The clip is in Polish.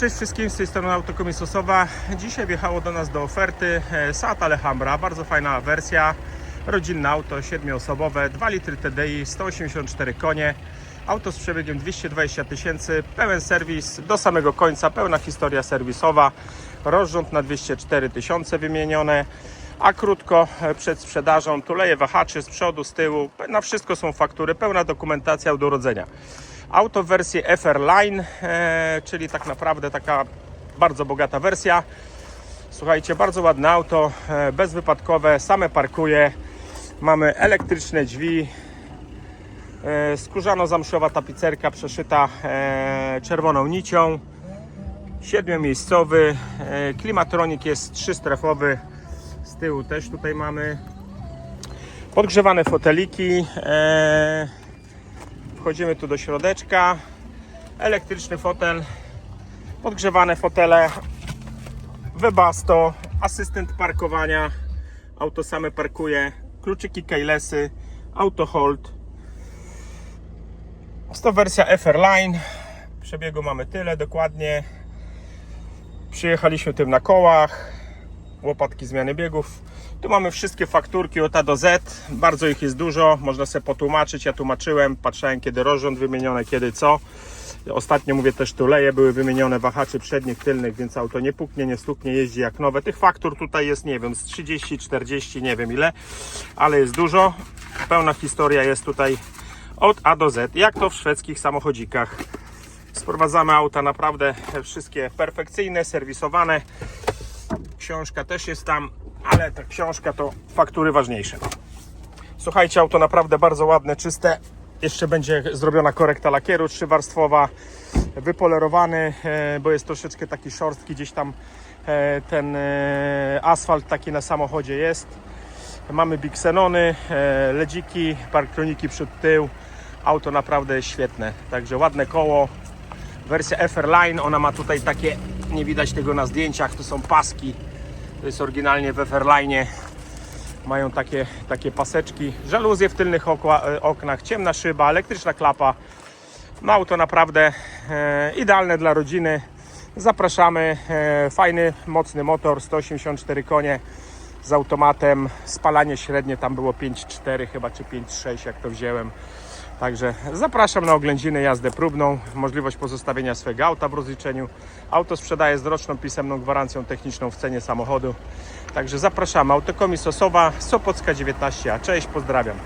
Cześć wszystkim, z tej strony Autokomis Osowa. Dzisiaj wjechało do nas do oferty e, Seat Alhambra, bardzo fajna wersja, rodzinne auto, 7-osobowe, 2 litry TDI, 184 konie, auto z przebiegiem 220 tysięcy, pełen serwis do samego końca, pełna historia serwisowa, rozrząd na 204 tysiące wymienione, a krótko e, przed sprzedażą tuleje wahaczy z przodu, z tyłu, na wszystko są faktury, pełna dokumentacja od urodzenia. Auto w wersji FR Line, e, czyli tak naprawdę taka bardzo bogata wersja. Słuchajcie, bardzo ładne auto, e, bezwypadkowe, same parkuje. Mamy elektryczne drzwi, e, skórzano-zamszowa tapicerka przeszyta czerwoną nicią. Siedmiomiejscowy, klimatronik jest trzystrefowy. Z tyłu też tutaj mamy podgrzewane foteliki. Wchodzimy tu do środeczka. Elektryczny fotel, podgrzewane fotele, Webasto, asystent parkowania, auto same parkuje, kluczyki keylessy, auto hold. Jest to wersja FR Line. Przebiegu mamy tyle dokładnie. Przyjechaliśmy tym na kołach, łopatki zmiany biegów. Tu mamy wszystkie fakturki od A do Z. Bardzo ich jest dużo, można sobie potłumaczyć. Ja tłumaczyłem, patrzałem kiedy rozrząd wymienione, kiedy co. Ostatnio mówię też tuleje były wymienione, wahaczy przednich, tylnych, więc auto nie puknie, nie stuknie, jeździ jak nowe. Tych faktur tutaj jest, nie wiem, z 30, 40, nie wiem ile, ale jest dużo. Pełna historia jest tutaj od A do Z, jak to w szwedzkich samochodzikach. Sprowadzamy auta naprawdę wszystkie perfekcyjne, serwisowane. Książka też jest tam, ale ta książka to faktury ważniejsze. Słuchajcie, auto naprawdę bardzo ładne, czyste. Jeszcze będzie zrobiona korekta lakieru trzywarstwowa, wypolerowany, e, bo jest troszeczkę taki szorstki, gdzieś tam e, ten e, asfalt taki na samochodzie jest. Mamy biksenony, e, ledziki, parktroniki przód tył. Auto naprawdę świetne, także ładne koło. Wersja FR Line, ona ma tutaj takie, nie widać tego na zdjęciach, to są paski. To jest oryginalnie w FR Line. Mają takie, takie paseczki, żaluzje w tylnych okła, e, oknach, ciemna szyba, elektryczna klapa. No auto naprawdę e, idealne dla rodziny. Zapraszamy. E, fajny, mocny motor, 184 konie z automatem. Spalanie średnie tam było 5,4 chyba, czy 5,6 jak to wziąłem. Także zapraszam na oględziny, jazdę próbną, możliwość pozostawienia swojego auta w rozliczeniu. Auto sprzedaję z roczną pisemną gwarancją techniczną w cenie samochodu. Także zapraszamy. Autokomis Osowa, Sopocka 19A. Cześć, pozdrawiam.